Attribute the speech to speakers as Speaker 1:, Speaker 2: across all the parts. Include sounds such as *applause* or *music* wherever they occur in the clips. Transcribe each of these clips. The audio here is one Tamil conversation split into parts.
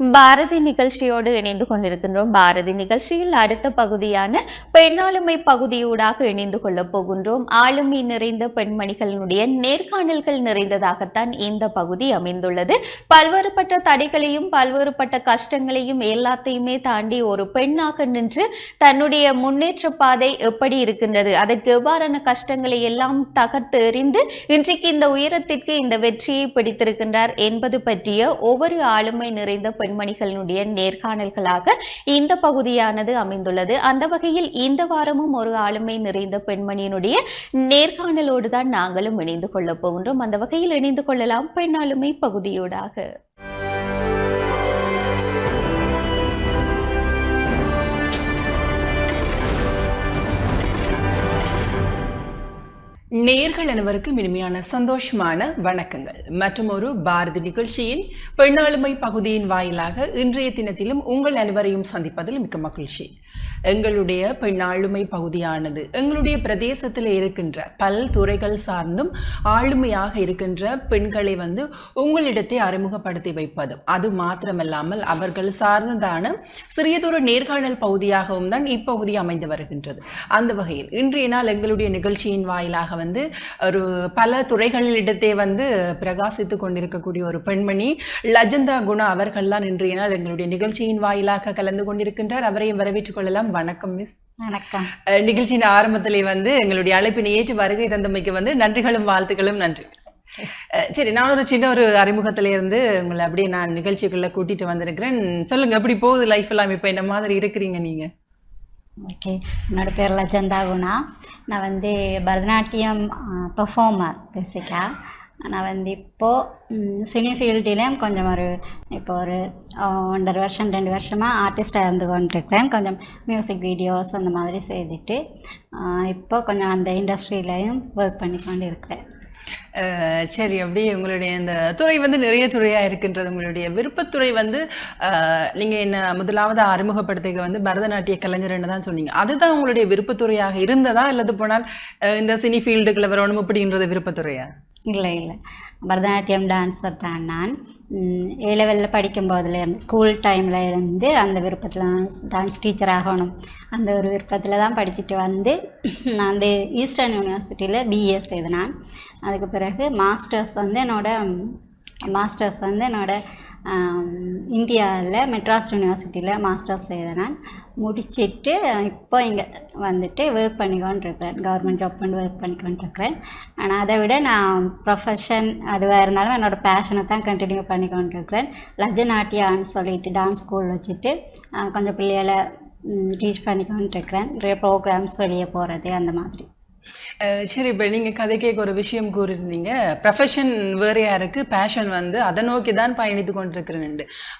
Speaker 1: பாரதி நிகழ்ச்சியோடு இணைந்து கொண்டிருக்கின்றோம். பாரதி நிகழ்ச்சியில் அடுத்த பகுதியான பெண்ணாளுமை பகுதியூடாக இணைந்து கொள்ளப் போகின்றோம். ஆளுமை நிறைந்த பெண்மணிகளினுடைய நேர்காணல்கள் நிறைந்ததாகத்தான் இந்த பகுதி அமைந்துள்ளது. பல்வேறுபட்ட தடைகளையும் பல்வேறுபட்ட கஷ்டங்களையும் எல்லாத்தையுமே தாண்டி ஒரு பெண்ணாக நின்று தன்னுடைய முன்னேற்ற பாதை எப்படி இருக்கின்றது அதற்கு எவ்வாறான கஷ்டங்களை எல்லாம் தகர்த்து எறிந்து இன்றைக்கு இந்த உயரத்திற்கு இந்த வெற்றியை பிடித்திருக்கின்றார் என்பது பற்றிய ஒவ்வொரு ஆளுமை நிறைந்த பெண்மணிகளினுடைய நேர்காணல்களாக இந்த பகுதியானது அமைந்துள்ளது. அந்த வகையில் இந்த வாரமும் ஒரு ஆளுமை நிறைந்த பெண்மணியினுடைய நேர்காணலோடு தான் நாங்களும் இணைந்து கொள்ள போகின்றோம். அந்த வகையில் இணைந்து கொள்ளலாம். பெண் ஆளுமை பகுதியோடாக.
Speaker 2: நேர்கள் அனைவருக்கும் இனிமையான சந்தோஷமான வணக்கங்கள். மற்றும் ஒரு பாரதி நிகழ்ச்சியின் பெண்ணாளுமை பகுதியின் வாயிலாக இன்றைய தினத்திலும் உங்கள் அனைவரையும் சந்திப்பதில் மிக்க மகிழ்ச்சி. எங்களுடைய பெண்ணாளுமை பகுதியானது. எங்களுடைய பிரதேசத்தில் இருக்கின்ற பல் துறைகள் சார்ந்தும் ஆளுமையாக இருக்கின்ற பெண்களை வந்து உங்களிடத்தை அறிமுகப்படுத்தி வைப்பதும் அது மாத்திரமல்லாமல் அவர்கள் சார்ந்ததான சிறியதொரு நேர்காணல் பகுதியாகவும் தான் இப்பகுதி அமைந்து வருகின்றது. அந்த வகையில் இன்றைய நாள் எங்களுடைய நிகழ்ச்சியின் வாயிலாக வந்து ஒரு பல துறைகளிடத்தே வந்து பிரகாசித்துக் கொண்டிருக்கக்கூடிய ஒரு பெண்மணி லஜந்தா குணா அவர்கள்லாம் இன்றைய நாள் எங்களுடைய நிகழ்ச்சியின் வாயிலாக கலந்து கொண்டிருக்கின்றார். அவரையும் வரவேற்றுக் கொள்ளலாம். வணக்கம் மிஸ்
Speaker 3: வணக்கம்.
Speaker 2: நிகழ்ச்சியின் ஆரம்பத்திலே வந்து எங்களுடைய அழைப்பினை ஏற்று வருகை தந்தமைக்கு வந்து நன்றிகளும் வாழ்த்துக்களும் நன்றி. சரி நான் ஒரு சின்ன ஒரு அறிமுகத்தில இருந்து உங்களை அப்படியே நான் நிகழ்ச்சிக்குள்ள கூட்டிட்டு வந்திருக்கிறேன். சொல்லுங்க எப்படி போகுது லைஃப் எல்லாம்? இப்ப என்ன மாதிரி இருக்கிறீங்க நீங்க?
Speaker 3: ஓகே என்னோட பேர் லஜந்தா குணா. நான் வந்து பரதநாட்டியம் பெர்ஃபார்மர் பேசிக்காக நான் வந்து இப்போது சினி ஃபீல்டிலையும் கொஞ்சம் ஒரு இப்போ ஒரு ஒன்றரை வருஷம் ரெண்டு வருஷமாக ஆர்டிஸ்டாக இருந்து கொண்டிருக்கிறேன் கொஞ்சம் மியூசிக் வீடியோஸ் அந்த மாதிரி செய்துட்டு இப்போ கொஞ்சம் அந்த இண்டஸ்ட்ரியிலையும் ஒர்க் பண்ணி கொண்டு இருக்கிறேன்
Speaker 2: சரி அப்படி உங்களுடைய இந்த துறை வந்து நிறைய துறையாக இருக்கின்றது உங்களுடைய விருப்பத்துறை வந்து நீங்கள் என்ன முதலாவது அறிமுகப்படுத்திக்க வந்து பரதநாட்டிய கலைஞர்னு தான் சொன்னீங்க. அதுதான் உங்களுடைய விருப்பத்துறையாக இருந்ததா? அல்லது போனால் இந்த சினி ஃபீல்டுக்குள்ள வரணும் அப்படின்றது விருப்பத்துறையா?
Speaker 3: இல்லை இல்லை. பரதநாட்டியம் டான்ஸர் தான் நான். ஏ லெவலில் படிக்கும் போதுலேருந்து ஸ்கூல் டைமில் இருந்து அந்த விருப்பத்தில் டான்ஸ் டீச்சர் ஆகணும். அந்த ஒரு விருப்பத்தில் தான் படிச்சுட்டு வந்து நான் வந்து ஈஸ்டர்ன் யூனிவர்சிட்டியில் பிஎஸ் செய்தேன் அதுக்கு பிறகு மாஸ்டர்ஸ் வந்து என்னோட மாஸ்டர்ஸ் வந்து என்னோடய இந்தியாவில் மெட்ராஸ் யூனிவர்சிட்டியில் மாஸ்டர்ஸ் நான் முடிச்சிட்டு இப்போ இங்கே வந்துட்டு ஒர்க் பண்ணிக்கொண்டு இருக்கிறேன். கவர்மெண்ட் ஜாப் பண்ணி ஒர்க் பண்ணிக்கொண்டிருக்கிறேன் ஆனால் அதை விட நான் ப்ரொஃபஷன் அதுவாக இருந்தாலும் என்னோட பேஷனை தான் கண்டினியூ பண்ணிக்கொண்டிருக்கிறேன் லஜநாட்டியான்னு சொல்லிட்டு டான்ஸ் ஸ்கூல் வச்சுட்டு கொஞ்சம் பிள்ளைகளை டீச் பண்ணிக்கொண்டிருக்கிறேன் நிறைய ப்ரோக்ராம்ஸ் வெளியே போகிறது அந்த மாதிரி.
Speaker 2: சரி இப்போ நீங்க கதை கேட்க ஒரு விஷயம் கூறியிருந்தீங்க. ப்ரொஃபஷன் வேறையாக இருக்கு பேஷன் வந்து அதை நோக்கி தான் பயணித்து கொண்டிருக்கிறேன்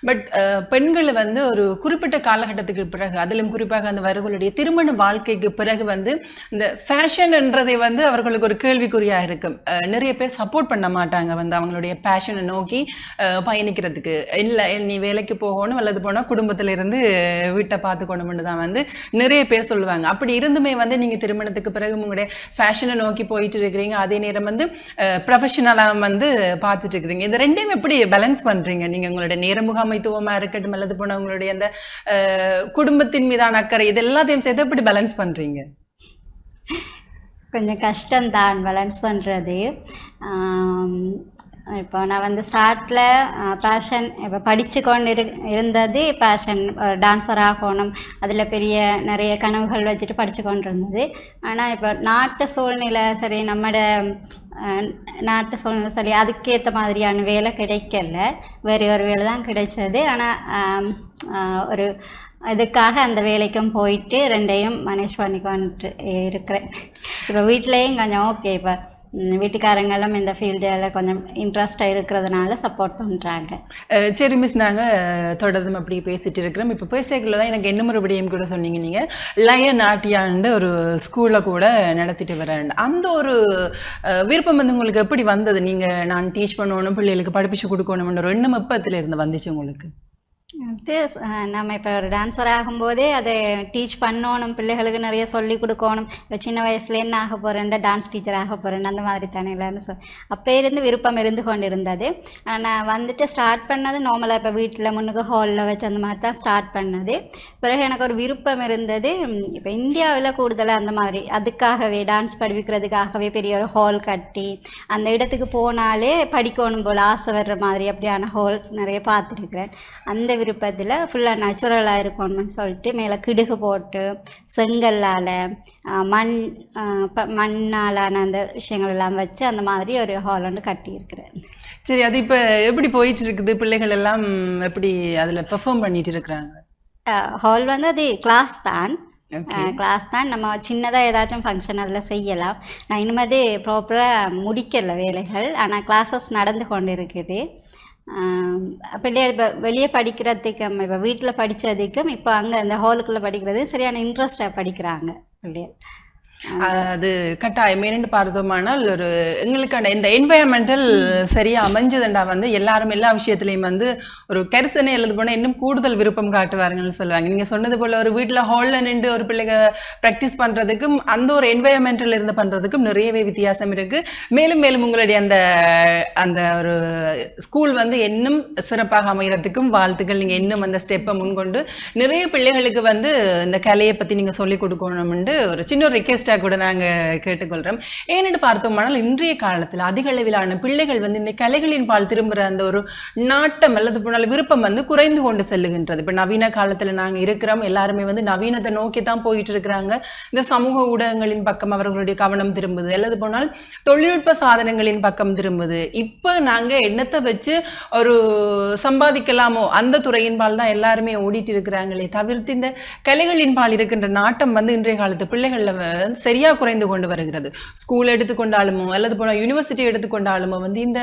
Speaker 2: பட் பெண்கள் வந்து ஒரு குறிப்பிட்ட காலகட்டத்துக்கு பிறகு அதிலும் குறிப்பாக அந்த அவர்களுடைய திருமண வாழ்க்கைக்கு பிறகு வந்து இந்த ஃபேஷன்ன்றதை வந்து அவர்களுக்கு ஒரு கேள்விக்குறியாக இருக்கும். நிறைய பேர் சப்போர்ட் பண்ண மாட்டாங்க வந்து அவங்களுடைய பேஷனை நோக்கி பயணிக்கிறதுக்கு. இல்லை நீ வேலைக்கு போகணும் அல்லது போனால் குடும்பத்துல இருந்து வீட்டை பார்த்துக்கணும்னு தான் வந்து நிறைய பேர் சொல்லுவாங்க. அப்படி இருந்துமே வந்து நீங்கள் திருமணத்துக்கு பிறகு உங்களுடைய பேஷனை நோக்கி போயிட்டு இருக்கிறீங்க அதே நேரம் வந்து ப்ரொஃபஷனலாக வந்து பார்த்துட்டு இருக்கிறீங்க இந்த ரெண்டையும் எப்படி பேலன்ஸ் பண்றீங்க? நீங்க உங்களுடைய நேர முகாமைத்துவமா இருக்கட்டும் அல்லது போன உங்களுடைய அந்த குடும்பத்தின் மீதான அக்கறை இது எல்லாத்தையும் சேர்த்து எப்படி பேலன்ஸ் பண்றீங்க?
Speaker 3: கொஞ்சம் கஷ்டம்தான் பேலன்ஸ் பண்ணுறது இப்போ நான் வந்து ஸ்டார்டில் பேஷன் இப்போ படித்து கொண்டு இரு இருந்தது பேஷன் டான்ஸர் ஆகணும். அதில் பெரிய நிறைய கனவுகள் வச்சுட்டு படித்து கொண்டு இருந்தது. ஆனால் இப்போ நாட்டு சூழ்நிலை சரி நம்மட நாட்டு சூழ்நிலை சரி அதுக்கேற்ற மாதிரியான வேலை கிடைக்கல. வேறு ஒரு வேலை தான் கிடைச்சது. ஆனால் ஒரு இதுக்காக அந்த வேலைக்கும் போயிட்டு ரெண்டையும் மேனேஜ் பண்ணி கொண்டு இருக்கிறேன். இப்போ வீட்லேயும் கொஞ்சம் ஓகே இப்போ வீட்டுக்காரங்களும் இந்த ஃபீல்டில் கொஞ்சம் இன்ட்ரெஸ்டாக இருக்கிறதுனால சப்போர்ட் பண்ணுறாங்க
Speaker 2: சரி மிஸ் நாங்க தொடர்ந்து அப்படியே பேசிட்டு இருக்கிறோம். இப்போ பேசியக்குள்ள தான் எனக்கு என்ன மறுபடியும் கூட சொன்னீங்க நீங்க. லய ஆட்டியான்னு ஒரு ஸ்கூலை கூட நடத்திட்டு வரேன் அந்த ஒரு விருப்பம் வந்து உங்களுக்கு எப்படி வந்தது? நீங்க நான் டீச் பண்ணணும் பிள்ளைகளுக்கு படிப்பிச்சு கொடுக்கணும்னு ஒரு எண்ணம் எப்பத்துல இருந்து வந்துச்சு உங்களுக்கு?
Speaker 3: அது uh, நம்ம இப்போ ஒரு டான்ஸர் ஆகும்போதே அதை டீச் பண்ணணும் பிள்ளைகளுக்கு நிறைய சொல்லி கொடுக்கணும். இப்போ சின்ன வயசுல என்ன ஆக போறேன் டான்ஸ் டீச்சர் ஆக போறேன் அந்த மாதிரி தானே இல்லைன்னு சொல் அப்போ இருந்து விருப்பம் இருந்து கொண்டு இருந்தது நான் வந்துட்டு ஸ்டார்ட் பண்ணது நார்மலாக இப்போ வீட்டில் முன்னுக்கு ஹாலில் வச்சு அந்த மாதிரி தான் ஸ்டார்ட் பண்ணது. பிறகு எனக்கு ஒரு விருப்பம் இருந்தது இப்போ இந்தியாவில் கூடுதலாக அந்த மாதிரி அதுக்காகவே டான்ஸ் படிக்கிறதுக்காகவே பெரிய ஒரு ஹால் கட்டி அந்த இடத்துக்கு போனாலே படிக்கணும் போல் ஆசை வர்ற மாதிரி அப்படியான ஹால்ஸ் நிறைய பார்த்துருக்குறேன். அந்த விருப்பத்தில் ஃபுல்லாக நேச்சுரலாக இருக்கணும்னு சொல்லிட்டு மேலே கிடுகு போட்டு செங்கல்லால் மண் மண்ணாலான அந்த விஷயங்கள் எல்லாம் வச்சு அந்த மாதிரி ஒரு ஹால் ஒன்று கட்டியிருக்கிறேன்
Speaker 2: சரி அது இப்ப எப்படி போயிட்டு இருக்குது பிள்ளைகள் எல்லாம் எப்படி அதுல பெர்ஃபார்ம் பண்ணிட்டு இருக்கிறாங்க?
Speaker 3: ஹால் வந்து அது கிளாஸ் தான். கிளாஸ் தான். நம்ம சின்னதாக ஏதாச்சும் ஃபங்க்ஷன் அதில் செய்யலாம். நான் இனிமேது ப்ராப்பராக முடிக்கல வேலைகள். ஆனால் கிளாஸஸ் நடந்து கொண்டு இருக்குது பிள்ளைகள் இப்போ வெளியே படிக்கிறதுக்கும் இப்போ வீட்டில் படித்ததுக்கும் இப்போ அங்கே அந்த ஹாலுக்குள்ளே படிக்கிறது சரியான இன்ட்ரெஸ்டாக படிக்கிறாங்க பிள்ளைகள்
Speaker 2: அது கட்டாயம் ஏன்னு பார்த்தோமானால் ஒரு எங்களுக்கான இந்த என்வயர்மெண்டல் சரியா அமைஞ்சதுண்டா வந்து எல்லாரும் எல்லா விஷயத்திலையும் வந்து ஒரு கரிசனை எழுது போனா இன்னும் கூடுதல் விருப்பம் காட்டுவாருங்கன்னு சொல்லுவாங்க. நீங்க சொன்னது போல ஒரு வீட்டுல ஹால்ல நின்று ஒரு பிள்ளைங்க பிராக்டிஸ் பண்றதுக்கும் அந்த ஒரு என்வயர்மெண்டல் இருந்து பண்றதுக்கும் நிறையவே வித்தியாசம் இருக்கு. மேலும் மேலும் உங்களுடைய அந்த அந்த ஒரு ஸ்கூல் வந்து இன்னும் சிறப்பாக அமைகிறதுக்கும் வாழ்த்துக்கள். நீங்க இன்னும் அந்த ஸ்டெப்பை முன்கொண்டு நிறைய பிள்ளைகளுக்கு வந்து இந்த கலையை பத்தி நீங்க சொல்லிக் கொடுக்கணும்னு ஒரு சின்ன ஒரு ரெக்வெஸ்டா கூட நாங்க கேட்டுக்கொள்றோம். ஏன்னு பார்த்தோம்னால் இன்றைய காலத்துல அதிக அளவிலான பிள்ளைகள் வந்து இந்த கலைகளின் பால் திரும்புற அந்த ஒரு நாட்டம் அல்லது போனால் விருப்பம் வந்து குறைந்து கொண்டு செல்லுகின்றது. இப்ப நவீன காலத்துல நாங்க இருக்கிறோம். எல்லாருமே வந்து நவீனத்தை நோக்கி தான் போயிட்டு இருக்கிறாங்க. இந்த சமூக ஊடகங்களின் பக்கம் அவர்களுடைய கவனம் திரும்புது. அல்லது போனால் தொழில்நுட்ப சாதனங்களின் பக்கம் திரும்புது. இப்ப நாங்க எண்ணத்தை வச்சு ஒரு சம்பாதிக்கலாமோ அந்த துறையின் பால் தான் எல்லாருமே ஓடிட்டு இருக்கிறாங்களே தவிர்த்து இந்த கலைகளின் பால் இருக்கின்ற நாட்டம் வந்து இன்றைய காலத்து பிள்ளைகள்ல வந்து சரியா குறைந்து கொண்டு வருகிறது. ஸ்கூல் எடுத்துக்கொண்டாலுமோ அல்லது போன யூனிவர்சிட்டி எடுத்துக்கொண்டாலுமோ வந்து இந்த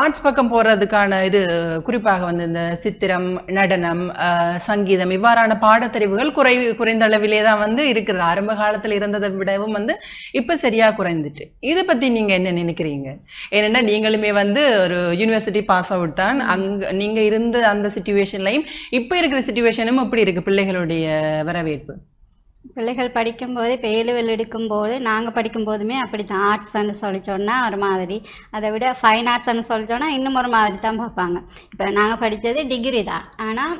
Speaker 2: ஆர்ட்ஸ் பக்கம் போறதுக்கான இது குறிப்பாக வந்து இந்த சித்திரம் நடனம் சங்கீதம் இவ்வாறான பாடத்தறிவுகள் குறை குறைந்த அளவிலே தான் வந்து இருக்குது. ஆரம்ப காலத்தில் இருந்ததை விடவும் வந்து இப்ப சரியா குறைந்துட்டு. இதை பத்தி நீங்க என்ன நினைக்கிறீங்க? ஏனென்னா நீங்களுமே வந்து ஒரு யூனிவர்சிட்டி பாஸ் அவுட் தான். அங்க நீங்க இருந்த அந்த சுச்சுவேஷன்லையும் இப்ப இருக்கிற சுச்சுவேஷனும் எப்படி இருக்கு பிள்ளைகளுடைய வரவேற்பு.
Speaker 3: பிள்ளைகள் படிக்கும்போது இப்போ ஏழுவல் எடுக்கும்போது நாங்கள் படிக்கும்போதுமே அப்படி தான் ஆர்ட்ஸ்ன்னு சொல்லி சொன்னா ஒரு மாதிரி. அதை விட ஃபைன் ஆர்ட்ஸ்ன்னு சொல்லி சொன்னா இன்னும் ஒரு மாதிரி தான் பார்ப்பாங்க. இப்போ நாங்கள் படித்தது டிகிரி தான். ஆனால்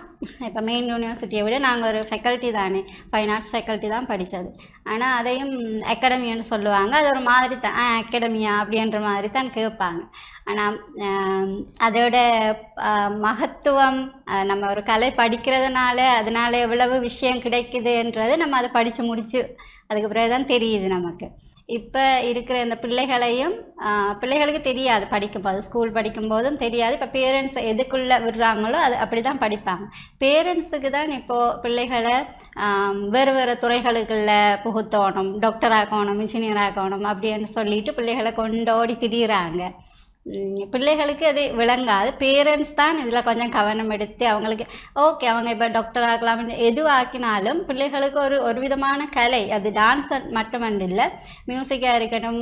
Speaker 3: இப்போ மெயின் யூனிவர்சிட்டியை விட நாங்கள் ஒரு ஃபெக்கல்ட்டி தானே. ஃபைன் ஆர்ட்ஸ் ஃபெக்கல்ட்டி தான் படித்தது ஆனால் அதையும் அகாடமின்னு சொல்லுவாங்க. அது ஒரு மாதிரி தான். அகாடமியா அப்படின்ற மாதிரி தான் கேட்பாங்க. ஆனால் அதோட மகத்துவம் நம்ம ஒரு கலை படிக்கிறதுனால அதனால எவ்வளவு விஷயம் கிடைக்குதுன்றது நம்ம அதை படித்து முடிச்சு அதுக்கு பிறகு தான் தெரியுது நமக்கு. இப்போ இருக்கிற இந்த பிள்ளைகளையும் பிள்ளைகளுக்கு தெரியாது படிக்கும்போது ஸ்கூல் படிக்கும்போதும் தெரியாது. இப்போ பேரண்ட்ஸ் எதுக்குள்ள விடுறாங்களோ அது அப்படிதான் படிப்பாங்க. பேரண்ட்ஸுக்கு தான் இப்போ பிள்ளைகளை வேறு வேறு துறைகளுக்குள்ள புகுத்தணும். டாக்டர் ஆகணும் இன்ஜினியர் ஆகணும் அப்படின்னு சொல்லிட்டு பிள்ளைகளை கொண்டோடி திரியிறாங்க. பிள்ளைகளுக்கு அது விளங்காது. பேரண்ட்ஸ் தான் இதுல கொஞ்சம் கவனம் எடுத்து அவங்களுக்கு ஓகே அவங்க இப்போ டாக்டர் ஆகலாம். எது ஆக்கினாலும் பிள்ளைகளுக்கு ஒரு ஒரு விதமான கலை. அது டான்ஸ் மட்டுமன்று மியூசிக்காக மியூசிக்கா இருக்கட்டும்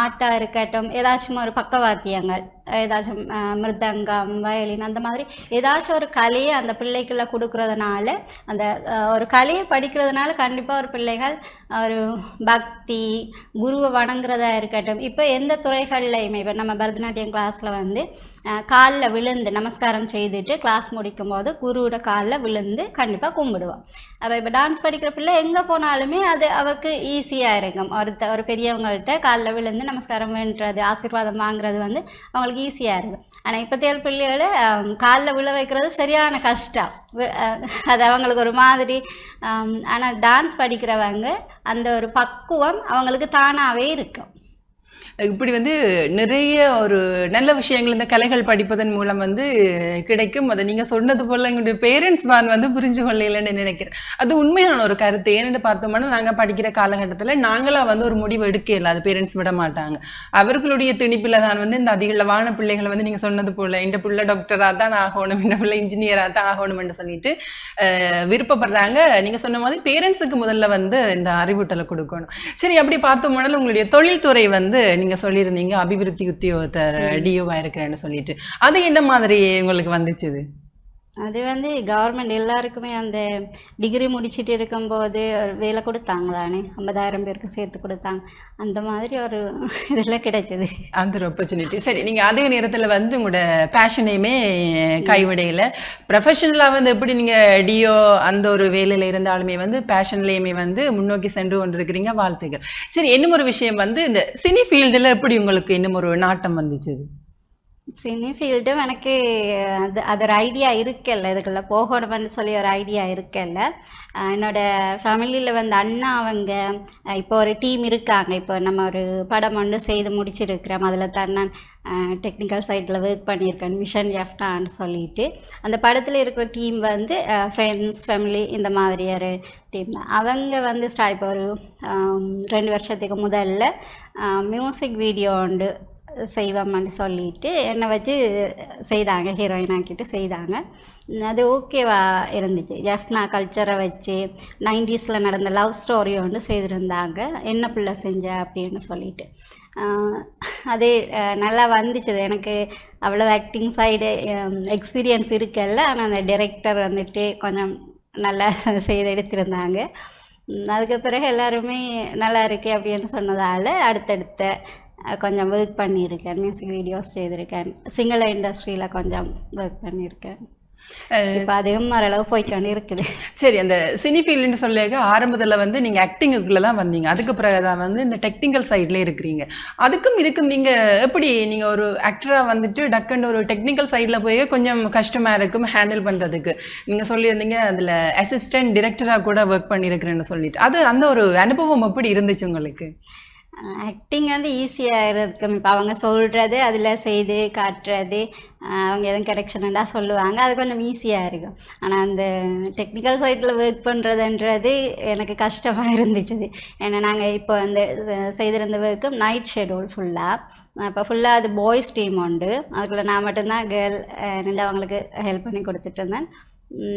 Speaker 3: ஆர்ட்டா இருக்கட்டும் ஏதாச்சும் ஒரு பக்கவாத்தியங்கள். ஏதாச்சும் மிருதங்கம் வயலின் அந்த மாதிரி ஏதாச்சும் ஒரு கலையை அந்த பிள்ளைக்குள்ள கொடுக்கறதுனால அந்த ஒரு கலையை படிக்கிறதுனால கண்டிப்பாக ஒரு பிள்ளைகள் ஒரு பக்தி குருவை வணங்குறதா இருக்கட்டும். இப்போ எந்த துறைகள்லையுமே இப்போ நம்ம பரதநாட்டியம் கிளாஸில் வந்து காலில் விழுந்து நமஸ்காரம் செய்துட்டு கிளாஸ் முடிக்கும் போது குருவோட காலில் விழுந்து கண்டிப்பாக கும்பிடுவோம் அவள் இப்போ டான்ஸ் படிக்கிற பிள்ளை எங்கே போனாலுமே அது அவருக்கு ஈஸியாக இருக்கும். ஒருத்த ஒரு பெரியவங்கள்ட்ட காலில் விழுந்து நமஸ்காரம் வேண்டுறது ஆசீர்வாதம் வாங்குறது வந்து அவங்களுக்கு ஈஸியாக இருக்கும். ஆனால் இப்பத்திய பிள்ளைகளை காலில் விழ வைக்கிறது சரியான கஷ்டம். அது அவங்களுக்கு ஒரு மாதிரி ஆனால் டான்ஸ் படிக்கிறவங்க அந்த ஒரு பக்குவம் அவங்களுக்கு தானாகவே இருக்கும்.
Speaker 2: இப்படி வந்து நிறைய ஒரு நல்ல விஷயங்கள் இந்த கலைகள் படிப்பதன் மூலம் வந்து கிடைக்கும். அதை நீங்க சொன்னது போல எங்களுடைய பேரண்ட்ஸ் தான் வந்து புரிஞ்சு கொள்ளலைன்னு நினைக்கிறேன். அது உண்மையான ஒரு கருத்து. ஏன்னு பார்த்தோம்னா நாங்க படிக்கிற காலகட்டத்துல நாங்களா வந்து ஒரு முடிவு எடுக்கல அது பேரண்ட்ஸ் விட மாட்டாங்க. அவர்களுடைய திணிப்புல தான் வந்து இந்த அதிகளவான பிள்ளைகளை வந்து நீங்க சொன்னது போல இந்த பிள்ளை டாக்டரா தான் ஆகணும் இந்த பிள்ளை இன்ஜினியரா தான் ஆகணும்னு சொல்லிட்டு விருப்பப்படுறாங்க. நீங்க சொன்ன மாதிரி பேரண்ட்ஸுக்கு முதல்ல வந்து இந்த அறிவூட்டலை கொடுக்கணும். சரி அப்படி பார்த்தோம்னாலும் உங்களுடைய தொழில்துறை வந்து நீங்க சொல்லியிருந்தீங்க அபிவிருத்தி உத்தியோகத்தர் டிஓவா இருக்கிறேன்னு சொல்லிட்டு அது என்ன மாதிரி உங்களுக்கு வந்துச்சு?
Speaker 3: அது வந்து கவர்மெண்ட் எல்லாருக்குமே அந்த டிகிரி முடிச்சிட்டு இருக்கும்போது ஒரு வேலை கொடுத்தாங்களானே ஐம்பதாயிரம் பேருக்கு சேர்த்து கொடுத்தாங்க. அந்த மாதிரி ஒரு *laughs* இதெல்லாம் கிடைச்சது.
Speaker 2: அந்த ஒரு ஆப்பர்ச்சுனிட்டி சரி நீங்கள் அதே நேரத்தில் வந்து உங்களோட பேஷனையுமே கைவிடையில ப்ரொஃபஷனலாக வந்து எப்படி நீங்கள் டியோ அந்த ஒரு வேலையில் இருந்தாலுமே வந்து பேஷன்லேயுமே வந்து முன்னோக்கி சென்று கொண்டிருக்கிறீங்க வாழ்த்துக்கள். சரி இன்னும் ஒரு விஷயம் வந்து இந்த சினி ஃபீல்டில் எப்படி உங்களுக்கு இன்னும் ஒரு நாட்டம் வந்துச்சு?
Speaker 3: சினி ஃபீல்டும் எனக்கு அது அது ஒரு ஐடியா இருக்கல்ல இதுக்குள்ள போகணும்னு சொல்லி ஒரு ஐடியா இருக்கல்ல. என்னோட ஃபேமிலியில் வந்து அண்ணா அவங்க இப்போ ஒரு டீம் இருக்காங்க. இப்போ நம்ம ஒரு படம் ஒன்று செய்து முடிச்சிருக்கிறோம். அதில் தான் நான் டெக்னிக்கல் சைடில் ஒர்க் பண்ணியிருக்கேன். விஷன் எஃப்டான்னு சொல்லிட்டு. அந்த படத்தில் இருக்கிற டீம் வந்து ஃப்ரெண்ட்ஸ் ஃபேமிலி இந்த மாதிரி ஒரு டீம் தான். அவங்க வந்து ஸ்டா இப்போ ஒரு ரெண்டு வருஷத்துக்கு முதல்ல மியூசிக் வீடியோ உண்டு. செய்வோம்னு சொல்லிட்டு என்னை வச்சு செய்தாங்க ஹீரோயின் ஆக்கிட்டு செய்தாங்க. அது ஓகேவா இருந்துச்சு. ஜெஃப்னா கல்ச்சரை வச்சு நைன்டிஸில் நடந்த லவ் ஸ்டோரி ஒன்று செய்திருந்தாங்க. என்ன பிள்ளை செஞ்ச? அப்படின்னு சொல்லிட்டு. அது நல்லா வந்துச்சு. அது எனக்கு அவ்வளோ ஆக்டிங் சைடு எக்ஸ்பீரியன்ஸ் இருக்கல்ல. ஆனால் அந்த டைரக்டர் வந்துட்டு கொஞ்சம் நல்லா செய்து எடுத்திருந்தாங்க. அதுக்கு பிறகு எல்லாருமே நல்லா இருக்கு அப்படின்னு சொன்னதால அடுத்தடுத்த கொஞ்சம் ஒர்க் பண்ணியிருக்கேன் மியூசிக் வீடியோஸ் செய்திருக்கேன். சிங்கள இண்டஸ்ட்ரியில் கொஞ்சம் ஒர்க் பண்ணியிருக்கேன். இப்போ அதுவும் ஓரளவு போய்க்கொண்டு இருக்குது
Speaker 2: சரி அந்த சினி ஃபீல்டுன்னு சொல்லியாக ஆரம்பத்துல வந்து நீங்க ஆக்டிங்குக்குள்ள தான் வந்தீங்க. அதுக்கு பிறகுதான் வந்து இந்த டெக்னிக்கல் சைட்ல இருக்கிறீங்க. அதுக்கும் இதுக்கும் நீங்க எப்படி நீங்க ஒரு ஆக்டரா வந்துட்டு டக்குன்னு ஒரு டெக்னிக்கல் சைட்ல போய் கொஞ்சம் கஷ்டமா இருக்கும் ஹேண்டில் பண்றதுக்கு? நீங்க சொல்லியிருந்தீங்க அதுல அசிஸ்டன்ட் டிரெக்டரா கூட ஒர்க் பண்ணியிருக்கிறேன்னு சொல்லிட்டு. அது அந்த ஒரு அனுபவம் எப்படி இருந்துச்சு உங்களுக்கு?
Speaker 3: ஆக்டிங் வந்து ஈஸியாக இருக்கும் இப்போ அவங்க சொல்கிறது அதில் செய்து காட்டுறது அவங்க எதுவும் கரெக்ஷனாக சொல்லுவாங்க. அது கொஞ்சம் ஈஸியாக இருக்கும். ஆனால் அந்த டெக்னிக்கல் சைட்டில் ஒர்க் பண்ணுறதுன்றது எனக்கு கஷ்டமாக *laughs* இருந்துச்சு. ஏன்னா நாங்கள் இப்போ அந்த செய்திருந்த ஒர்க்கும் நைட் ஷெடியூல் ஃபுல்லாக அப்போ ஃபுல்லாக அது பாய்ஸ் டீம் உண்டு. அதுக்குள்ளே நான் மட்டும்தான் கேர்ள் நின்று அவங்களுக்கு ஹெல்ப் பண்ணி கொடுத்துட்டு இருந்தேன்.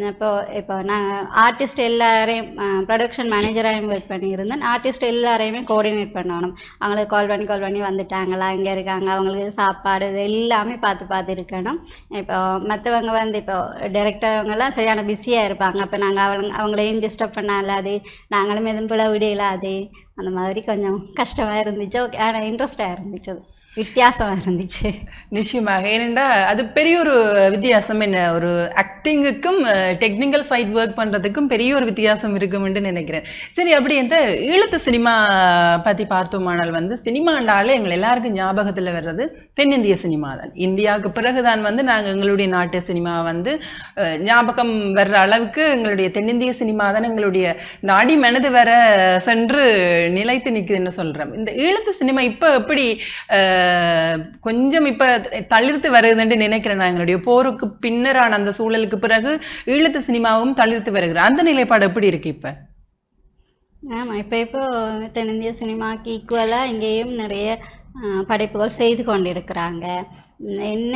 Speaker 3: இப்போ இப்போ நான் ஆர்டிஸ்ட் எல்லாரையும் ப்ரொடக்ஷன் மேனேஜராகவும் ஒர்க் பண்ணியிருந்தேன். ஆர்டிஸ்ட் எல்லாரையுமே கோஆர்டினேட் பண்ணணும். அவங்களுக்கு கால் பண்ணி கால் பண்ணி வந்துட்டாங்களா? இங்கே இருக்காங்க. அவங்களுக்கு சாப்பாடு இது எல்லாமே பார்த்து பார்த்து இருக்கணும். இப்போ மற்றவங்க வந்து இப்போ director அவங்கெல்லாம் சரியான பிஸியாக இருப்பாங்க. அப்போ நாங்கள் அவங்க அவங்களையும் டிஸ்டர்ப் பண்ண இல்லாது நாங்களும் எதுவும் பிள்ளை விட அந்த மாதிரி கொஞ்சம் கஷ்டமாக இருந்துச்சு. ஓகே ஆனால் இன்ட்ரெஸ்டாக இருந்துச்சு. வித்தியாசமா இருந்துச்சு.
Speaker 2: நிச்சயமாக. ஏனென்றா அது பெரிய ஒரு வித்தியாசம் என்ன? ஒரு ஆக்டிங்குக்கும் டெக்னிக்கல் சைட் ஒர்க் பண்றதுக்கும் பெரிய ஒரு வித்தியாசம் இருக்கும்னு நினைக்கிறேன். சரி அப்படி இந்த ஈழத்து சினிமா பத்தி பார்த்தோமானால் வந்து சினிமாண்டாலே எங்கள் எல்லாருக்கும் ஞாபகத்துல வர்றது தென்னிந்திய சினிமா தான். இந்தியாவுக்கு பிறகுதான் வந்து நாங்க எங்களுடைய நாட்டு சினிமா வந்து ஞாபகம் வர்ற அளவுக்கு எங்களுடைய தென்னிந்திய சினிமா தான் எங்களுடைய இந்த அடி மனது வர சென்று நிலைத்து நிற்குதுன்னு சொல்றோம். இந்த ஈழத்து சினிமா இப்ப எப்படி கொஞ்சம் இப்ப தளிர்த்து வருதுன்னு நினைக்கிறேன் நான் எங்களுடைய போருக்கு பின்னரான அந்த சூழலுக்கு பிறகு ஈழத்து சினிமாவும் தளிர்த்து வருகிறது அந்த நிலைப்பாடு எப்படி இருக்கு இப்ப?
Speaker 3: ஆமா இப்ப இப்போ தென்னிந்திய சினிமாக்கு ஈக்குவலா இங்கேயும் நிறைய ஆஹ், படைப்புகள் செய்து கொண்டிருக்கிறாங்க. உம் என்ன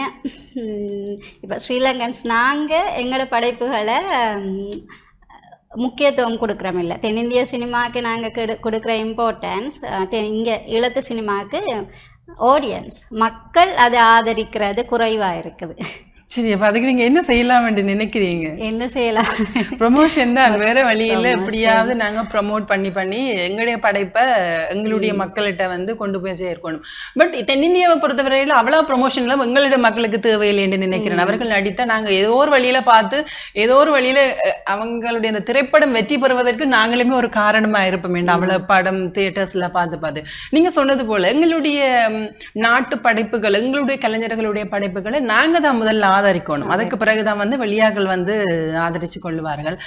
Speaker 3: இப்போ ஸ்ரீலங்கன்ஸ் நாங்கள் எங்களோட படைப்புகளை உம், முக்கியத்துவம் கொடுக்குறோம் இல்லை. தென்னிந்திய சினிமாவுக்கு நாங்கள் கொடுக்குற இம்பார்ட்டன்ஸ் இங்கே ஈழத்து சினிமாவுக்கு ஆடியன்ஸ் மக்கள் அதை ஆதரிக்கிறது குறைவாக இருக்குது.
Speaker 2: சரி அப்ப அதுக்கு நீங்க என்ன செய்யலாம் நினைக்கிறீங்க?
Speaker 3: என்ன செய்யலாம்?
Speaker 2: ப்ரொமோஷன் தான் வேற வழியில எப்படியாவது நாங்க ப்ரமோட் பண்ணி பண்ணி எங்களுடைய படைப்பை எங்களுடைய மக்கள்கிட்ட வந்து கொண்டு போய் சேர்க்கணும். பட் தென்னிந்தியாவை பொறுத்தவரையில அவ்வளவு ப்ரொமோஷன்ல எங்களுடைய மக்களுக்கு தேவையில்லை என்று நினைக்கிறேன். அவர்கள் நடித்தா நாங்க ஏதோ ஒரு வழியில பார்த்து ஏதோ ஒரு வழியில அவங்களுடைய அந்த திரைப்படம் வெற்றி பெறுவதற்கு நாங்களுமே ஒரு காரணமா இருப்போம் என்று அவ்வளவு படம் தியேட்டர்ஸ்ல பார்த்து பார்த்து. நீங்க சொன்னது போல எங்களுடைய நாட்டு படைப்புகள் எங்களுடைய கலைஞர்களுடைய படைப்புகளை நாங்க தான் முதல்ல ஆதரிக்கணும். அதுக்கு பிறகுதான் வந்து வெளியாக்கள் வந்து ஆதரிச்சு கொள்வார்கள்.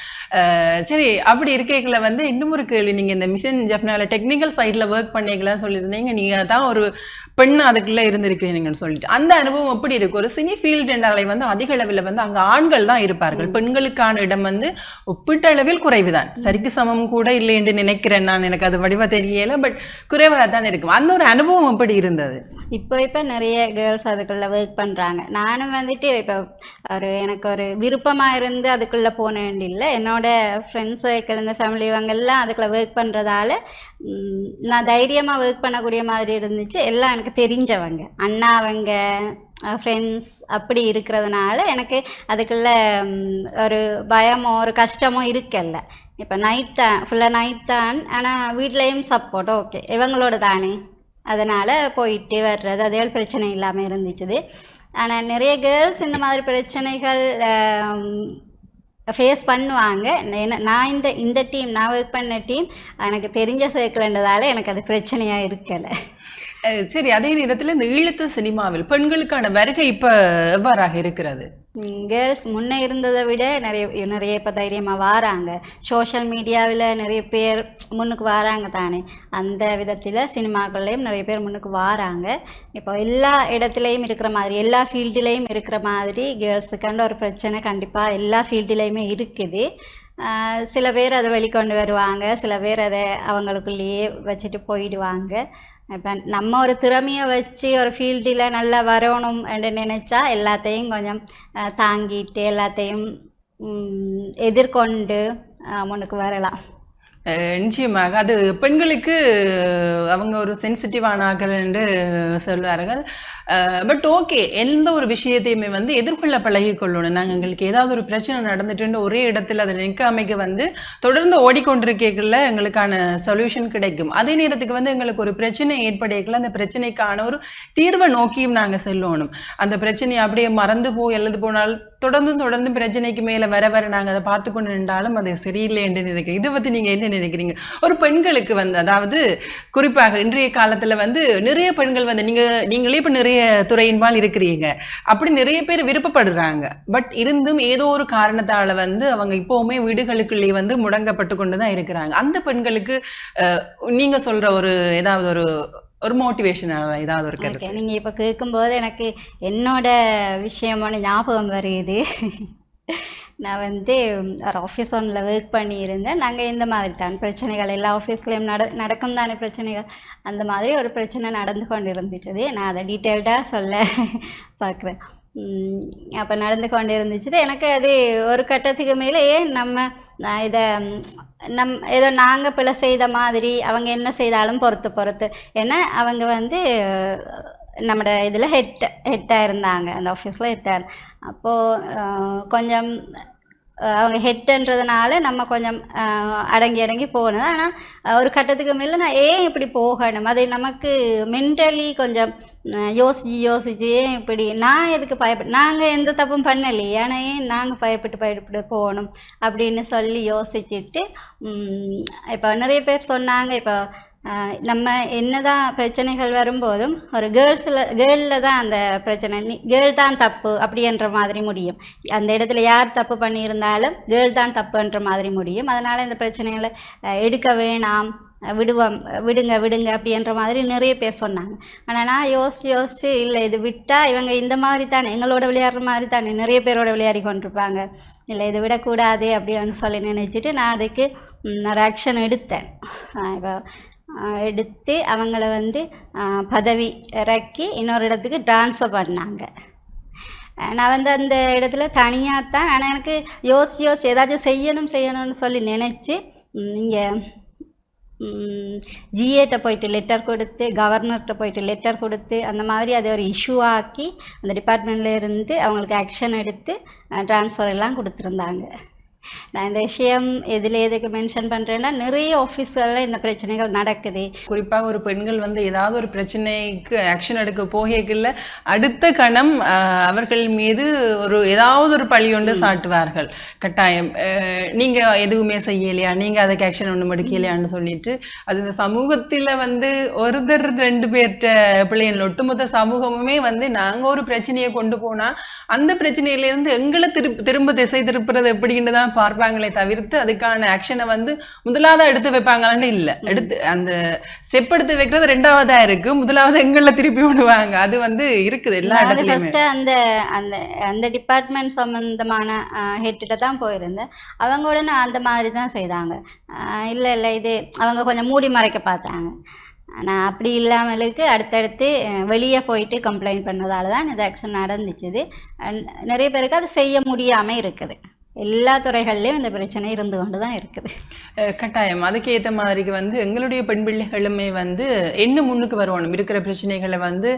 Speaker 2: சரி அப்படி இருக்கைகளை வந்து இன்னும் ஒரு கேள்வி. நீங்க இந்த மிஷன் ஜெஃப்னால டெக்னிக்கல் சைட்ல ஒர்க் பண்ணீங்களான்னு சொல்லியிருந்தீங்க. நீங்க தான் ஒரு பெண் அதுக்குள்ள இருந்திருக்கிறீங்கன்னு சொல்லிட்டு. அந்த அனுபவம் எப்படி இருக்கு? ஒரு சினி ஃபீல்டு என்றாலே வந்து அதிக அளவில் வந்து அங்க ஆண்கள் தான் இருப்பார்கள். பெண்களுக்கான இடம் வந்து ஒப்பீட்டளவில் குறைவுதான். சரிக்கு சமம் கூட இல்லை என்று நினைக்கிறேன் நான். எனக்கு அது வடிவா தெரியல பட் குறைவாக தான் இருக்கும். அந்த ஒரு அனுபவம் எப்படி இருந்தது?
Speaker 3: இப்போ இப்போ நிறைய கேர்ள்ஸ் அதுக்குள்ள ஒர்க் பண்றாங்க. நானும் வந்துட்டு இப்போ ஒரு எனக்கு ஒரு விருப்பமா இருந்து அதுக்குள்ள போன வேண்டியில்லை. என்னோட ஃப்ரெண்ட்ஸ் இருந்த ஃபேமிலி இவங்க எல்லாம் அதுக்குள்ள ஒர்க் பண்றதால நான் தைரியமா ஒர்க் பண்ணக்கூடிய மாதிரி இருந்துச்சு. எல்லாம் எனக்கு தெரிஞ்சவங்க. அண்ணா அவங்க ஃப்ரெண்ட்ஸ் அப்படி இருக்கிறதுனால எனக்கு அதுக்குள்ள ஒரு பயமோ ஒரு கஷ்டமோ இருக்கல்ல இப்போ நைட் தான் ஃபுல்லாக நைட் தான். ஆனால் வீட்லேயும் சப்போர்ட் ஓகே இவங்களோட தானே. அதனால போயிட்டு வர்றது அதே பிரச்சனை இல்லாமல் இருந்துச்சு ஆனால் நிறைய கேர்ள்ஸ் இந்த மாதிரி பிரச்சனைகள் ஃபேஸ் பண்ணுவாங்க. நான் இந்த இந்த டீம் நான் ஒர்க் பண்ண டீம் எனக்கு தெரிஞ்ச சேர்க்கலன்றதால எனக்கு அது பிரச்சனையாக இருக்கலை.
Speaker 2: சரி அதே நேரத்தில் இந்த ஈழத்து சினிமாவில் பெண்களுக்கான வருகை இப்போ எவ்வாறாக இருக்கிறது?
Speaker 3: கேர்ள்ஸ் முன்னே இருந்ததை விட நிறைய நிறைய இப்போ தைரியமாக வாராங்க. சோஷியல் மீடியாவில் நிறைய பேர் முன்னுக்கு வாராங்க தானே. அந்த விதத்தில் சினிமாக்கள்லேயும் நிறைய பேர் முன்னுக்கு வாராங்க. இப்போ எல்லா இடத்துலையும் இருக்கிற மாதிரி எல்லா ஃபீல்டுலேயும் இருக்கிற மாதிரி கேர்ள்ஸுக்கான ஒரு பிரச்சனை கண்டிப்பாக எல்லா ஃபீல்டுலேயுமே இருக்குது. சில பேர் அதை வெளிக்கொண்டு வருவாங்க. சில பேர் அதை அவங்களுக்குள்ளேயே வச்சுட்டு போயிடுவாங்க. இப்போ நம்ம ஒரு திறமையை வச்சு ஒரு ஃபீல்டில் நல்லா வரணும் என்று நினைச்சா எல்லாத்தையும் கொஞ்சம் தாங்கிட்டு எல்லாத்தையும் எதிர்கொண்டு முன்னுக்கு வரலாம்.
Speaker 2: நிச்சயமாக. அது பெண்களுக்கு அவங்க ஒரு சென்சிட்டிவானார்கள் என்று சொல்வார்கள். பட் ஓகே எந்த ஒரு விஷயத்தையுமே வந்து எதிர்கொள்ள பழகி கொள்ளணும் நாங்கள் எங்களுக்கு ஏதாவது ஒரு பிரச்சனை நடந்துட்டு ஒரே இடத்துல அதை நிற்காமைக்கு வந்து தொடர்ந்து ஓடிக்கொண்டிருக்கல எங்களுக்கான சொல்யூஷன் கிடைக்கும். அதே நேரத்துக்கு வந்து எங்களுக்கு ஒரு பிரச்சனை ஏற்படையக்கல அந்த பிரச்சனைக்கான ஒரு தீர்வை நோக்கியும் நாங்க செல்லணும். அந்த பிரச்சனையை அப்படியே மறந்து போய் எழுது போனால் தொடர்ந்து தொடர்ந்து பிரச்சனைக்கு மேல வர வர நாங்க அதை பார்த்து கொண்டு நின்றாலும் அது சரியில்லை என்று நினைக்கிறேன். இதை பத்தி நீங்க என்ன நினைக்கிறீங்க? ஒரு பெண்களுக்கு வந்து அதாவது குறிப்பாக இன்றைய காலத்துல வந்து நிறைய பெண்கள் வந்து நீங்க நீங்களே இப்ப நிறைய துறையின்பால் இருக்கிறீங்க. அப்படி நிறைய பேர் விருப்பப்படுறாங்க. பட் இருந்தும் ஏதோ ஒரு காரணத்தால வந்து அவங்க இப்பவுமே வீடுகளுக்குள்ளே வந்து முடங்கப்பட்டு கொண்டுதான் இருக்கிறாங்க. அந்த பெண்களுக்கு நீங்க சொல்ற ஒரு ஏதாவது ஒரு ஒரு மோட்டிவேஷன் ஏதாவது ஒரு
Speaker 3: நீங்க
Speaker 2: கருத்து
Speaker 3: நீங்கள் கேட்கும்போது எனக்கு என்னோட விஷயமான ஞாபகம் வருது. நான் வந்து ஒரு ஆஃபீஸ் ஒன்றில் ஒர்க் பண்ணியிருந்தேன். நாங்கள் இந்த மாதிரி தான். பிரச்சனைகள் எல்லா ஆஃபீஸ்லேயும் நட நடக்கும் தானே பிரச்சனைகள்? அந்த மாதிரி ஒரு பிரச்சனை நடந்து கொண்டு இருந்துச்சு நான் அதை டீட்டெயில்டாக சொல்ல *laughs* பார்க்குறேன். அப்போ நடந்து கொண்டு இருந்துச்சு எனக்கு அது ஒரு கட்டத்துக்கு மேலே ஏன் நம்ம நான் இதை நம் ஏதோ நாங்கள் பிழை செய்த மாதிரி அவங்க என்ன செய்தாலும் பொறுத்து பொறுத்து. ஏன்னா அவங்க வந்து நம்மட இதில் ஹெட் ஹெட்டாக இருந்தாங்க. அந்த ஆஃபீஸில் ஹெட்டாக அப்போது கொஞ்சம் அவங்க ஹெட்ன்றதுனால நம்ம கொஞ்சம் அடங்கி அடங்கி போகணும். ஆனால் ஒரு கட்டத்துக்கு மேலே நான் ஏன் இப்படி போகணும்? அது நமக்கு மென்டலி கொஞ்சம் யோசிச்சு யோசிச்சு ஏன் இப்படி? நான் எதுக்கு பயப்பட நாங்கள் எந்த தப்பும் பண்ணலையே. ஆனால் ஏன் நாங்கள் பயப்பட்டு பயப்பட்டு போகணும்? அப்படின்னு சொல்லி யோசிச்சுட்டு இப்போ நிறைய பேர் சொன்னாங்க. இப்போ நம்ம என்னதான் பிரச்சனைகள் வரும்போதும் ஒரு கேர்ள்ஸில் கேர்ளில் தான் அந்த பிரச்சனை. கேர்ள் தான் தப்பு அப்படின்ற மாதிரி முடியும். அந்த இடத்துல யார் தப்பு பண்ணியிருந்தாலும் கேர்ள் தான் தப்புன்ற மாதிரி முடியும். அதனால இந்த பிரச்சனைகளை எடுக்க வேணாம். விடுவோம். விடுங்க விடுங்க அப்படின்ற மாதிரி நிறைய பேர் சொன்னாங்க. ஆனால் நான் யோசிச்சு யோசிச்சு இல்லை இது விட்டா இவங்க இந்த மாதிரி தானே எங்களோட விளையாடுற மாதிரி தானே நிறைய பேரோட விளையாடி கொண்டிருப்பாங்க. இல்லை இதை விடக்கூடாது அப்படின்னு சொல்லி நினைச்சிட்டு நான் அதுக்கு ஒரு ஆக்ஷன் எடுத்தேன். இப்போ எடுத்து அவங்கள வந்து பதவி இறக்கி இன்னொரு இடத்துக்கு ட்ரான்ஸ்ஃபர் பண்ணாங்க. நான் வந்து அந்த இடத்துல தனியாக தான் ஆனால் எனக்கு யோசிச்சு யோசிச்சு ஏதாச்சும் செய்யணும் செய்யணும்னு சொல்லி நினச்சி இங்கே ஜிஏட்ட போயிட்டு லெட்டர் கொடுத்து கவர்னர்கிட்ட போயிட்டு லெட்டர் கொடுத்து அந்த மாதிரி அதை ஒரு இஷ்யூ ஆக்கி அந்த டிபார்ட்மெண்ட்ல இருந்து அவங்களுக்கு ஆக்ஷன் எடுத்து ட்ரான்ஸ்ஃபர் எல்லாம் கொடுத்துருந்தாங்க. நான் இந்த விஷயம் எதில் எதுக்கு மென்ஷன் பண்ணுறேன்னா நிறைய ஆஃபீஸ்களில் இந்த பிரச்சனைகள் நடக்குது.
Speaker 2: குறிப்பாக ஒரு பெண்கள் வந்து ஏதாவது ஒரு பிரச்சனைக்கு ஆக்ஷன் எடுக்க போகல அடுத்த கணம் அவர்கள் மீது ஒரு ஏதாவது ஒரு பழி ஒன்று சாட்டுவார்கள். கட்டாயம். நீங்க எதுவுமே செய்யலையா? நீங்க அதுக்கு ஆக்ஷன் ஒண்ணு எடுக்கலையான்னு சொல்லிட்டு அது இந்த சமூகத்துல வந்து ஒருத்தர் ரெண்டு பேர்ட்ட பிள்ளைகள் ஒட்டுமொத்த சமூகமுமே வந்து நாங்க ஒரு பிரச்சனையை கொண்டு போனா அந்த பிரச்சனையில இருந்து எங்களை திரும்ப திரும்ப திசை திருப்புறது எப்படின்னு தான் பார்ப்பாங்களே தவிர்த்து அதுக்கான ஆக்ஷனை வந்து முதலாவதா எடுத்து வைப்பாங்களான்னு இல்ல. எடுத்து அந்த ஸ்டெப் எடுத்து வைக்கிறது ரெண்டாவதா இருக்கு. முதலாவது எங்களை திருப்பி விடுவாங்க. அது வந்து இருக்குது எல்லா இடத்துலயுமே.
Speaker 3: அந்த அந்த அந்த டிபார்ட்மெண்ட் சம்பந்தமான ஹெட்டிட்ட தான் போயிருந்தேன். அவங்க உடனே அந்த மாதிரி தான் செய்தாங்க. இல்ல இல்ல இது அவங்க கொஞ்சம் மூடி மறைக்க பார்த்தாங்க. ஆனால் அப்படி இல்லாமலுக்கு அடுத்தடுத்து வெளியே போயிட்டு கம்ப்ளைண்ட் பண்ணதால தான் இது ஆக்ஷன் நடந்துச்சுது நிறைய பேருக்கு அது செய்ய முடியாம இருக்குது. எல்லா துறைகள்லயும் இந்த பிரச்சனை இருந்து கொண்டு தான் இருக்குது
Speaker 2: கட்டாயம். அதுக்கு ஏத்த மாதிரிக்கு வந்து எங்களுடைய பெண் பிள்ளைகளுமே வந்து இன்னும் முன்னுக்கு வருவோம் இருக்கிற பிரச்சனைகளை வந்து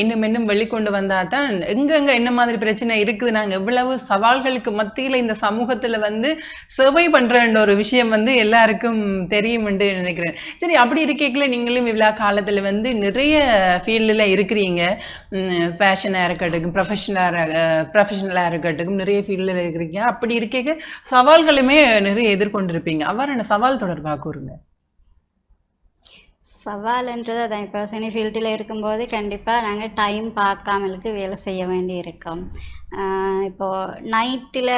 Speaker 2: இன்னும் இன்னும் வெளிக்கொண்டு வந்தா தான் எங்கெங்க என்ன மாதிரி பிரச்சனை இருக்குது நாங்க எவ்வளவு சவால்களுக்கு மத்தியில இந்த சமூகத்துல வந்து சேவை பண்றன்ற ஒரு விஷயம் வந்து எல்லாருக்கும் தெரியும் என்று நினைக்கிறேன். சரி அப்படி இருக்கீங்களே நீங்களும் இவ்வளவு காலத்துல வந்து நிறைய ஃபீல்டுல இருக்கிறீங்க. ஃபேஷனாக இருக்கட்டும் ப்ரொஃபஷனலாக ப்ரொஃபஷனலாக இருக்கட்டும் நிறைய ஃபீல்டில் இருக்கிறீங்க. அப்படி இருக்க சவால்களுமே நிறைய எதிர்கொண்டிருப்பீங்க. அவ்வாறான சவால் தொடர்பாக கூறுங்க?
Speaker 3: சவால்ன்றது அதான். இப்போ சினி ஃபீல்டில் இருக்கும்போது கண்டிப்பாக நாங்கள் டைம் பார்க்காமலுக்கு வேலை செய்ய வேண்டி இருக்கோம் இப்போ நைட்டில்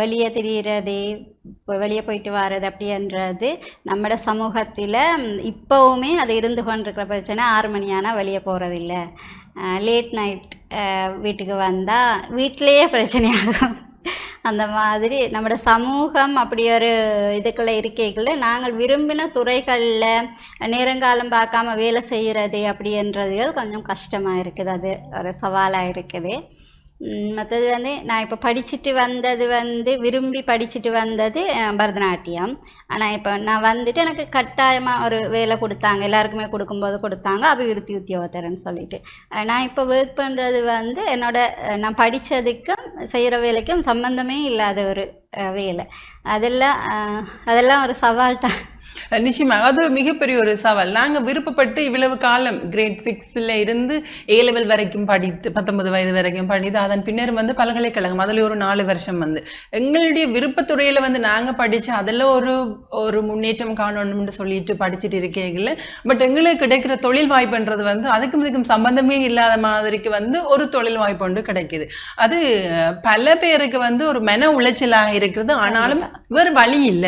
Speaker 3: வெளியே திரியிறது இப்போ வெளியே போயிட்டு வர்றது அப்படின்றது நம்மட சமூகத்தில் இப்போவுமே அது இருந்து கொண்டிருக்கிற பிரச்சனை ஆறு மணி ஆனால் வெளியே போகிறதில்ல லேட் நைட் வீட்டுக்கு வந்தால் வீட்டிலேயே பிரச்சனையாகும் அந்த மாதிரி நம்ம சமூகம் அப்படி ஒரு இதுக்குள்ள இருக்கைக்குள்ள நாங்கள் விரும்பின துறைகள்ல நேரங்காலம் பார்க்காம வேலை செய்யறது அப்படின்றது கொஞ்சம் கஷ்டமா இருக்குது. அது ஒரு சவாலா இருக்குது. மற்றது வந்து நான் இப்போ படிச்சுட்டு வந்தது வந்து விரும்பி படிச்சுட்டு வந்தது பரதநாட்டியம். ஆனால் இப்போ நான் வந்துட்டு எனக்கு கட்டாயமாக ஒரு வேலை கொடுத்தாங்க. எல்லாருக்குமே கொடுக்கும்போது கொடுத்தாங்க. அபிவிருத்தி உத்தியோகத்தர்னு சொல்லிட்டு. நான் இப்போ ஒர்க் பண்ணுறது வந்து என்னோட நான் படித்ததுக்கும் செய்கிற வேலைக்கும் சம்பந்தமே இல்லாத ஒரு வேலை. அதெல்லாம் அதெல்லாம் ஒரு சவால்தான் தான்
Speaker 2: அஹ் நிச்சயமா அது மிகப்பெரிய ஒரு சவால். நாங்க விருப்பப்பட்டு இவ்வளவு காலம் கிரேட் சிக்ஸ்ல இருந்து ஏ லெவல் வரைக்கும் படித்து பத்தொன்பது வயது வரைக்கும் படித்து அதன் பின்னர் வந்து பல்கலைக்கழகம் அதுல ஒரு நாலு வருஷம் வந்து. எங்களுடைய விருப்பத்துறையில வந்து நாங்க படிச்சு அதுல ஒரு ஒரு முன்னேற்றம் காணணும்னு சொல்லிட்டு படிச்சுட்டு இருக்கீங்கல்ல. பட் எங்களுக்கு கிடைக்கிற தொழில் வாய்ப்புன்றது வந்து அதுக்கும் இதுக்கும் சம்பந்தமே இல்லாத மாதிரிக்கு வந்து ஒரு தொழில் வாய்ப்பு ஒன்று கிடைக்குது. அது பல பேருக்கு வந்து ஒரு மன உளைச்சலாக இருக்கிறது. ஆனாலும் வேறு வழி இல்ல.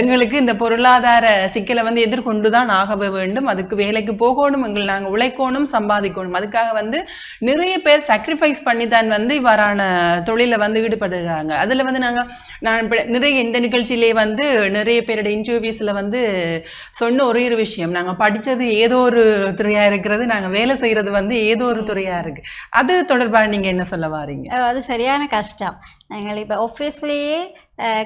Speaker 2: எங்களுக்கு இந்த பொருளாதார சிக்கலை வந்து எதிர்கொண்டுதான் ஆக வேண்டும். அதுக்கு வேலைக்கு போகணும் எங்களை நாங்க உழைக்கணும் சம்பாதிக்கணும். அதுக்காக வந்து நிறைய பேர் சாக்ரிஃபைஸ் பண்ணி தான் வந்து இவ்வாறான தொழில வந்து ஈடுபடுறாங்க. அதுல வந்து நாங்க நான் நிறைய இந்த நிகழ்ச்சியிலே வந்து நிறைய பேரோட இன்டர்வியூஸ்ல வந்து சொன்ன ஒரே ஒரு விஷயம். நாங்க படிச்சது ஏதோ ஒரு துறையா இருக்கிறது நாங்க வேலை செய்யறது வந்து ஏதோ ஒரு துறையா இருக்கு. அது தொடர்பாக நீங்க என்ன சொல்ல வாரீங்க?
Speaker 3: அது சரியான கஷ்டம். நாங்கள் இப்போ ஆஃபீஸ்லேயே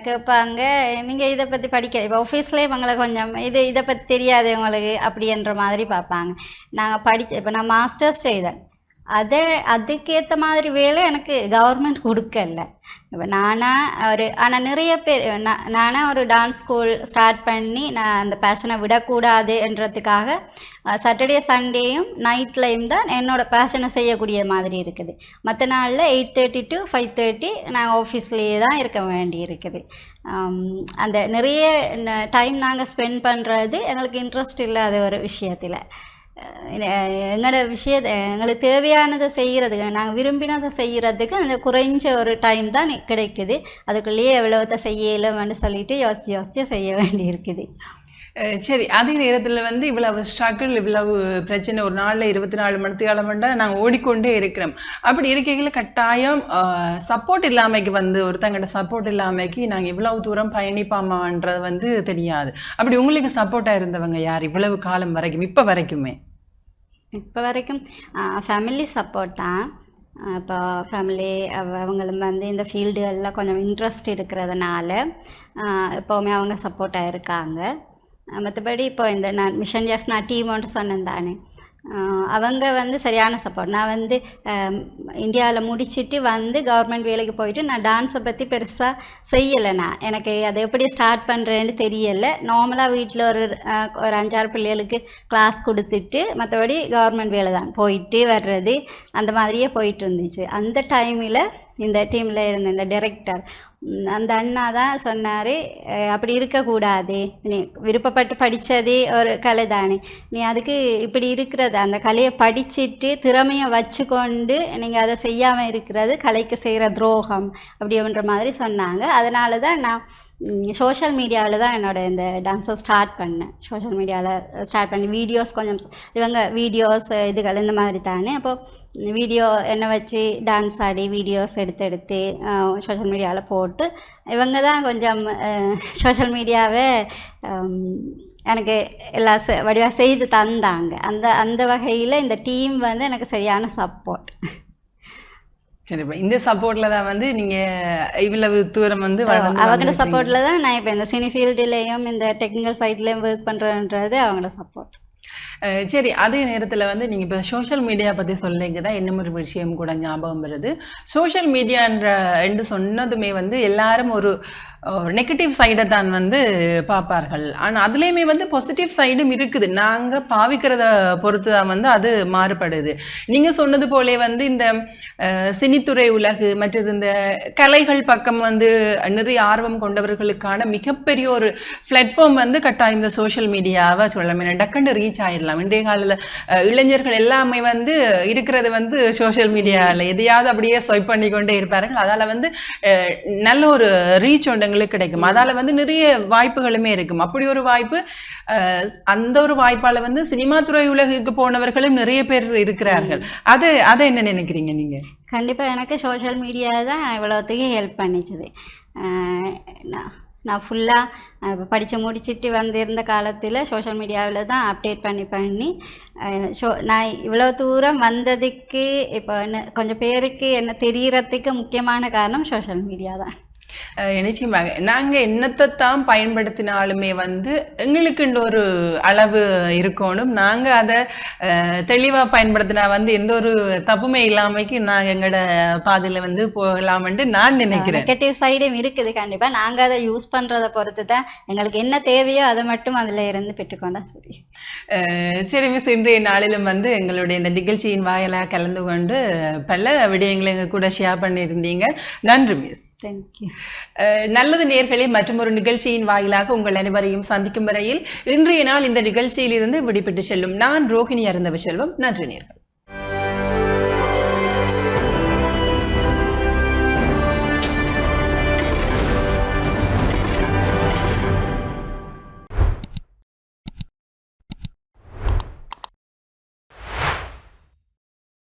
Speaker 3: கேட்பாங்க நீங்க இதை பத்தி படிக்க இப்போ ஆஃபீஸ்லேயே இவங்களை கொஞ்சம் இது இதை பத்தி தெரியாது உங்களுக்கு அப்படின்ற மாதிரி பார்ப்பாங்க நாங்க படிச்ச இப்போ நான் மாஸ்டர்ஸ் செய்தேன். அதை அதுக்கேத்த மாதிரி வேலை எனக்கு கவர்மெண்ட் கொடுக்கல. இப்போ நானா ஒரு ஆனா நிறைய பேர் நான் நானா ஒரு டான்ஸ் ஸ்கூல் ஸ்டார்ட் பண்ணி நான் அந்த பேஷனை விடக்கூடாதுன்றதுக்காக சாட்டர்டே சண்டேயும் நைட்லையும் தான் என்னோட பேஷனை செய்யக்கூடிய மாதிரி இருக்குது. மற்ற நாளில் eight thirty to five thirty நாங்கள் ஆஃபீஸ்லேயே தான் இருக்க வேண்டி இருக்குது. அந்த நிறைய டைம் நாங்கள் ஸ்பெண்ட் பண்ணுறது எங்களுக்கு இன்ட்ரெஸ்ட் இல்லாத ஒரு விஷயத்தில். எங்களோட விஷய எங்களுக்கு தேவையானதை செய்கிறதுக்கு நாங்கள் விரும்பினதை செய்கிறதுக்கு அந்த குறைஞ்ச ஒரு டைம் தான் கிடைக்குது. அதுக்குள்ளேயே எவ்வளவுத்த செய்யலும்னு சொல்லிட்டு யோசிச்சு யோசிச்சு செய்ய வேண்டி இருக்குது
Speaker 2: சரி. அதே நேரத்தில் வந்து இவ்வளவு ஸ்ட்ரகிள் இவ்வளவு பிரச்சனை ஒரு நாளில் இருபத்தி நாலு மணி நேரம்னா நாங்கள் ஓடிக்கொண்டே இருக்கிறோம். அப்படி இருக்கையில கட்டாயம் சப்போர்ட் இல்லாமைக்கு வந்து ஒருத்தங்கிட்ட சப்போர்ட் இல்லாமைக்கு நாங்கள் இவ்வளவு தூரம் பயணிப்பாமான்றது வந்து தெரியாது. அப்படி உங்களுக்கு சப்போர்ட்டாக இருந்தவங்க யார்? இவ்வளவு காலம் வரைக்கும் இப்போ வரைக்குமே?
Speaker 3: இப்போ வரைக்கும் ஃபேமிலி சப்போர்ட் தான் இப்போ ஃபேமிலி அவங்களும் வந்து இந்த ஃபீல்டுகளில் கொஞ்சம் இன்ட்ரெஸ்ட் இருக்கிறதுனால எப்போவுமே அவங்க சப்போர்ட்டாக இருக்காங்க. மற்றபடி இப்போ இந்த நான் மிஷன் எஃப் நான் டீமோன்ட்டு சொன்னேன் தானே? அவங்க வந்து சரியான சப்போர்ட் நான் வந்து இந்தியாவில் முடிச்சுட்டு வந்து கவர்மெண்ட் வேலைக்கு போயிட்டு நான் டான்ஸை பற்றி பெருசாக செய்யலை நான். எனக்கு அதை எப்படி ஸ்டார்ட் பண்ணுறேன்னு தெரியலை. நார்மலாக வீட்டில் ஒரு ஒரு அஞ்சாறு பிள்ளைகளுக்கு கிளாஸ் கொடுத்துட்டு மற்றபடி கவர்மெண்ட் வேலை தான். போயிட்டு வர்றது அந்த மாதிரியே போயிட்டு இருந்துச்சு. அந்த டைமில் இந்த டீமில் இருந்த இந்த டைரக்டர் அந்த அண்ணா தான் சொன்னார் அப்படி இருக்கக்கூடாது நீ விருப்பப்பட்டு படித்ததே ஒரு கலை தானே. நீ அதுக்கு இப்படி இருக்கிறது அந்த கலையை படிச்சிட்டு திறமையை வச்சுக்கொண்டு நீங்கள் அதை செய்யாமல் இருக்கிறது கலைக்கு செய்கிற துரோகம். அப்படின்ற மாதிரி சொன்னாங்க. அதனால தான் நான் சோஷியல் மீடியாவில் தான் என்னோட இந்த டான்ஸை ஸ்டார்ட் பண்ணேன். சோஷியல் மீடியாவில் ஸ்டார்ட் பண்ணி வீடியோஸ் கொஞ்சம் இவங்க வீடியோஸ் இதுகள் இந்த மாதிரி தானே. அப்போ வீடியோ என்ன வச்சு டான்ஸ் ஆடி வீடியோஸ் எடுத்து எடுத்து சோஷியல் மீடியாவில் போட்டு இவங்க தான் கொஞ்சம் சோஷியல் மீடியாவை எனக்கு எல்லா செ- வடிவா செய்து தந்தாங்க. அந்த அந்த வகையில் இந்த டீம் வந்து எனக்கு சரியான சப்போர்ட்
Speaker 2: சரி இப்ப இந்த சப்போர்ட்ல தான் வந்து நீங்க இவ்வளவு தூரம் வந்து
Speaker 3: அவங்களோட. சப்போர்ட்ல தான் நான் இப்போ இந்த சினி ஃபீல்டுலேயும் இந்த டெக்னிக்கல் சைட்லேயும் ஒர்க் பண்ணுறேன்றது அவங்களோட சப்போர்ட்
Speaker 2: சரி அதே நேரத்துல வந்து நீங்க இப்ப சோஷியல் மீடியா பத்தி சொல்லிங்க தான் இன்னும் ஒரு விஷயம் கூட ஞாபகம் வருது. சோஷியல் மீடியான்ற என்று சொன்னதுமே வந்து எல்லாரும் ஒரு நெகட்டிவ் சைடை தான் வந்து பார்ப்பார்கள். ஆனால் அதுலேயுமே வந்து பாசிட்டிவ் சைடும் இருக்குது. நாங்கள் பாவிக்கிறத பொறுத்து தான் வந்து அது மாறுபடுது. நீங்கள் சொன்னது போலே வந்து இந்த சினித்துறை உலகு மற்றது இந்த கலைகள் பக்கம் வந்து நிறைய ஆர்வம் கொண்டவர்களுக்கான மிகப்பெரிய ஒரு பிளாட்ஃபார்ம் வந்து கட்டாயம் இந்த சோஷியல் மீடியாவை சொல்லலாம். டக்குன்னு ரீச் ஆயிடலாம். இன்றைய காலத்தில் இளைஞர்கள் எல்லாமே வந்து இருக்கிறது வந்து சோஷியல் மீடியாவில் எதையாவது அப்படியே ஸ்வைப் பண்ணி கொண்டே இருப்பார்கள். அதால் வந்து நல்ல ஒரு ரீச் உண்டு. எங்களுக்கு கிடைக்கும். அதால வந்து நிறைய வாய்ப்புகளுமே இருக்கும். அப்படி ஒரு வாய்ப்பு அந்த ஒரு வாய்ப்பால வந்து சினிமா துறை உலகுக்கு போனவர்களும் நிறைய பேர் இருக்கிறார்கள். அது அதை என்ன நினைக்கிறீங்க நீங்க?
Speaker 3: கண்டிப்பா எனக்கு சோஷியல் மீடியா தான் இவ்வளோத்துக்கு ஹெல்ப் பண்ணிச்சுது. நான் ஃபுல்லாக படித்து முடிச்சிட்டு வந்திருந்த காலத்தில் சோஷியல் மீடியாவில் தான் அப்டேட் பண்ணி பண்ணி ஷோ நான் இவ்வளோ தூரம் வந்ததுக்கு இப்போ என்ன கொஞ்சம் பேருக்கு என்ன தெரியறதுக்கு முக்கியமான காரணம் சோஷியல் மீடியா தான்.
Speaker 2: நிச்சயமாக நாங்க என்னத்தை தான் பயன்படுத்தினாலுமே வந்து எங்களுக்குன்ற ஒரு அளவு இருக்கணும். நாங்க அதை அஹ், தெளிவா பயன்படுத்தினா வந்து எந்த ஒரு தப்புமே இல்லாமைக்கு நாங்க எங்களோட பாதையில வந்து போகலாம்னு நான் நினைக்கிறேன்.
Speaker 3: நெகட்டிவ் சைடும் இருக்குது. கண்டிப்பா நாங்க அதை யூஸ் பண்றதை பொறுத்து தான் எங்களுக்கு என்ன தேவையோ அதை மட்டும் அதுல இருந்து பெற்றுக்கொண்டா சரி.
Speaker 2: சரி மிஸ் இன்றைய நாளிலும் வந்து எங்களுடைய இந்த நிகழ்ச்சியின் வாயிலாக கலந்து கொண்டு பல விடயங்களை எங்க கூட ஷேர் பண்ணியிருந்தீங்க. நன்றி மிஸ்
Speaker 3: தேங்க்யூ
Speaker 2: நல்லது நேர்களே மற்றும் ஒரு நிகழ்ச்சியின் வாயிலாக உங்கள் அனைவரையும் சந்திக்கும் வரையில் இன்றைய நாள் இந்த நிகழ்ச்சியிலிருந்து விடுபட்டு செல்லும் நான் ரோகிணி அருந்தவ செல்வம். நன்றி நேர்கள்.